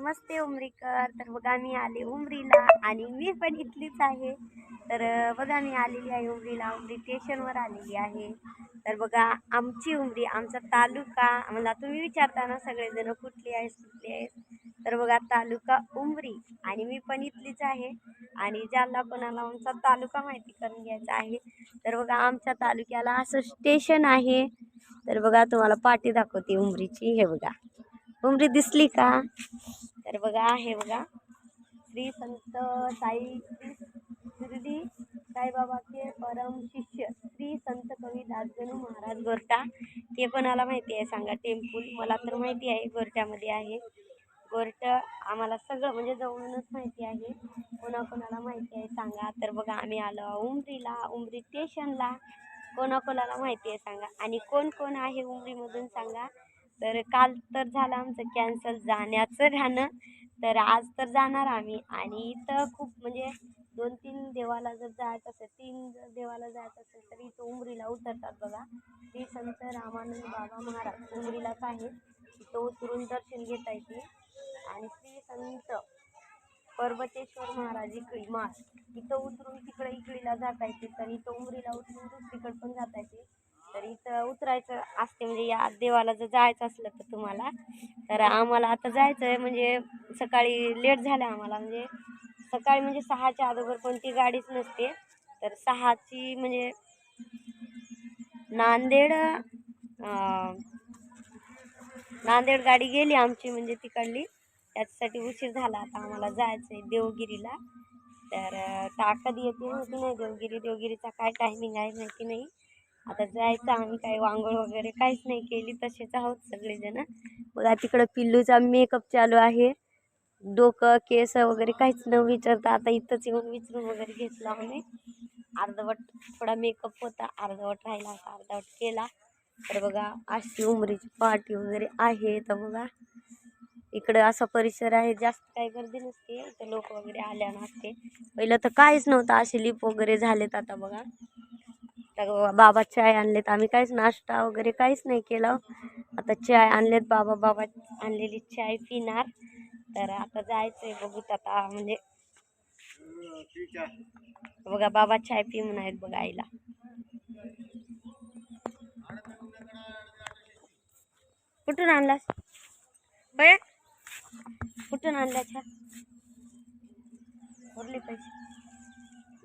नमस्ते उमरीकर. तर बघा मी आले उमरीला आणि मी पण इथलीच आहे. तर बघा मी आलेली आहे उमरीला. उमरी स्टेशनवर आलेली आहे. तर बघा आमची उमरी आमचा तालुका मला तुम्ही विचारता ना सगळेजण कुठली आहेस कुठली आहेस तर बघा तालुका उमरी आणि मी पण इथलीच आहे. आणि ज्याला कोणाला आमचा तालुका माहिती करून घ्यायचा आहे तर बघा आमच्या तालुक्याला असं स्टेशन आहे. तर बघा तुम्हाला पाठी दाखवते उमरीची. हे बघा. उमरी दिसली का? तर बघा हे बघा. श्री संत साई शिर्डी साईबाबाचे परम शिष्य श्री संत कवी दासजनू महाराज गोरटा. ते कोणाला माहिती आहे सांगा. टेम्पल मला तर माहिती आहे गोरट्यामध्ये आहे. गोरट आम्हाला सगळं म्हणजे जवळूनच माहिती आहे. कोणाकोणाला माहिती आहे सांगा. तर बघा आम्ही आलो उमरीला उमरी स्टेशनला कोणाकोणाला माहिती आहे सांगा. आणि कोण कोण आहे उमरीमधून सांगा. तर काल तर झालं आमचं कॅन्सल जाण्याचं राहणं तर आज तर जाणार आम्ही. आणि इथं खूप म्हणजे दोन तीन देवाला जर जायचं असेल तीन जर देवाला जायचं असेल तर इथं उमरीला उतरतात बघा. श्री संत रामानंद बाबा महाराज उमरीलाच आहे तिथं उतरून दर्शन घेता येते आणि श्री संत पर्वतेश्वर महाराज इकडी माळ इथं उतरून तिकडे इकडीला जाता येते तर इथं उमरीला उतरून दुसरीकडे पण जाता येते जायचं असते म्हणजे या देवाला जर जायचं असलं तर तुम्हाला. तर आम्हाला आता जायचं आहे म्हणजे सकाळी लेट झालं आम्हाला म्हणजे सकाळी म्हणजे सहाच्या अगोदर कोणती गाडीच नसते. तर सहाची म्हणजे नांदेड नांदेड गाडी गेली आमची म्हणजे तिकडली. त्याच्यासाठी उशीर झाला आता आम्हाला जायचं आहे देवगिरीला. तर ताकद कधी येते माहिती नाही देवगिरी देवगिरीचा काय टायमिंग आहे माहिती नाही. आता जायचं आम्ही काही वांगोळ वगैरे काहीच नाही केली तसेच आहोत सगळेजण. बघा तिकडं पिल्लूचा मेकअप चालू आहे. डोकं केस वगैरे काहीच न विचारता आता इथंच येऊन विचारून वगैरे घेतला आम्ही. अर्धवट थोडा मेकअप होता अर्धवट राहिला होता अर्धवट केला. तर बघा अशी उमरीची पार्टी वगैरे आहे तर बघा. इकडं असा परिसर आहे जास्त काही गर्दी नसते. इथं लोक वगैरे आल्या नसते पहिलं तर काहीच नव्हतं असे लिप वगैरे झालेत आता बघा. तर बाबा चाय आणलेत. आम्ही काहीच नाश्ता वगैरे काहीच नाही केलं. आता चाय आणलेत. बाबा बाबा आणलेली चाय पिणार. तर आता जायचं आहे बघूत आता म्हणजे. बघा बाबा चाय पी म्हणून आहेत बघा आईला. कुठून आणलास? होय? कुठून आणला चहा भरले पैसे.